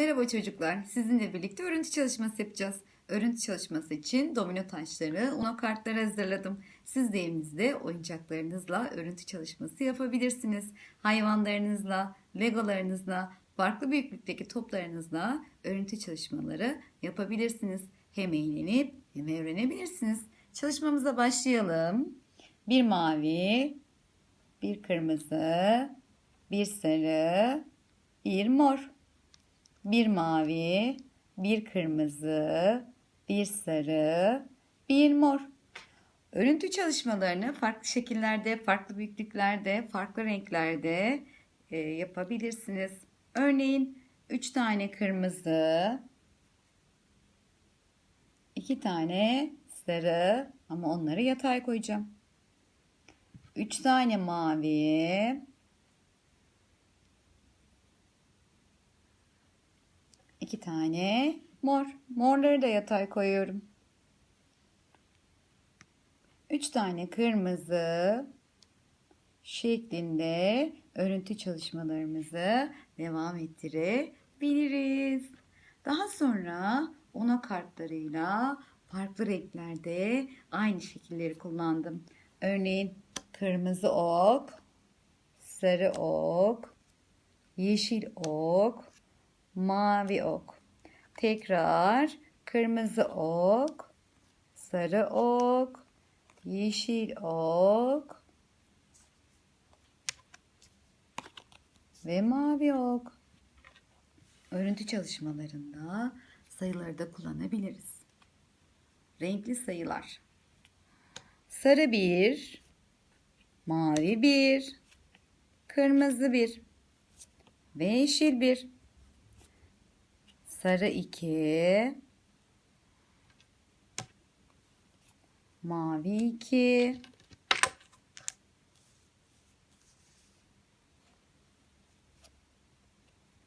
Merhaba çocuklar. Sizinle birlikte örüntü çalışması yapacağız. Örüntü çalışması için domino taşları, uno kartları hazırladım. Siz de evinizde oyuncaklarınızla örüntü çalışması yapabilirsiniz. Hayvanlarınızla, legolarınızla, farklı büyüklükteki toplarınızla örüntü çalışmaları yapabilirsiniz. Hem eğlenip hem öğrenebilirsiniz. Çalışmamıza başlayalım. Bir mavi, bir kırmızı, bir sarı, bir mor. Bir mavi, bir kırmızı, bir sarı, bir mor. Örüntü çalışmalarını farklı şekillerde, farklı büyüklüklerde, farklı renklerde e, yapabilirsiniz. Örneğin 3 tane kırmızı, 2 tane sarı ama onları yatay koyacağım. 3 tane mavi, iki tane mor. Morları da yatay koyuyorum. Üç tane kırmızı şeklinde örüntü çalışmalarımızı devam ettirebiliriz. Daha sonra ona kartlarıyla farklı renklerde aynı şekilleri kullandım. Örneğin kırmızı ok, sarı ok, yeşil ok, mavi ok. Tekrar kırmızı ok, sarı ok, yeşil ok ve mavi ok. Örüntü çalışmalarında sayıları da kullanabiliriz. Renkli sayılar. Sarı bir, mavi bir, kırmızı bir ve yeşil bir. Sarı 2 Mavi 2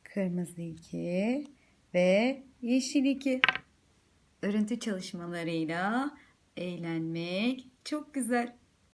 Kırmızı 2 ve yeşil 2 Örüntü çalışmalarıyla eğlenmek çok güzel.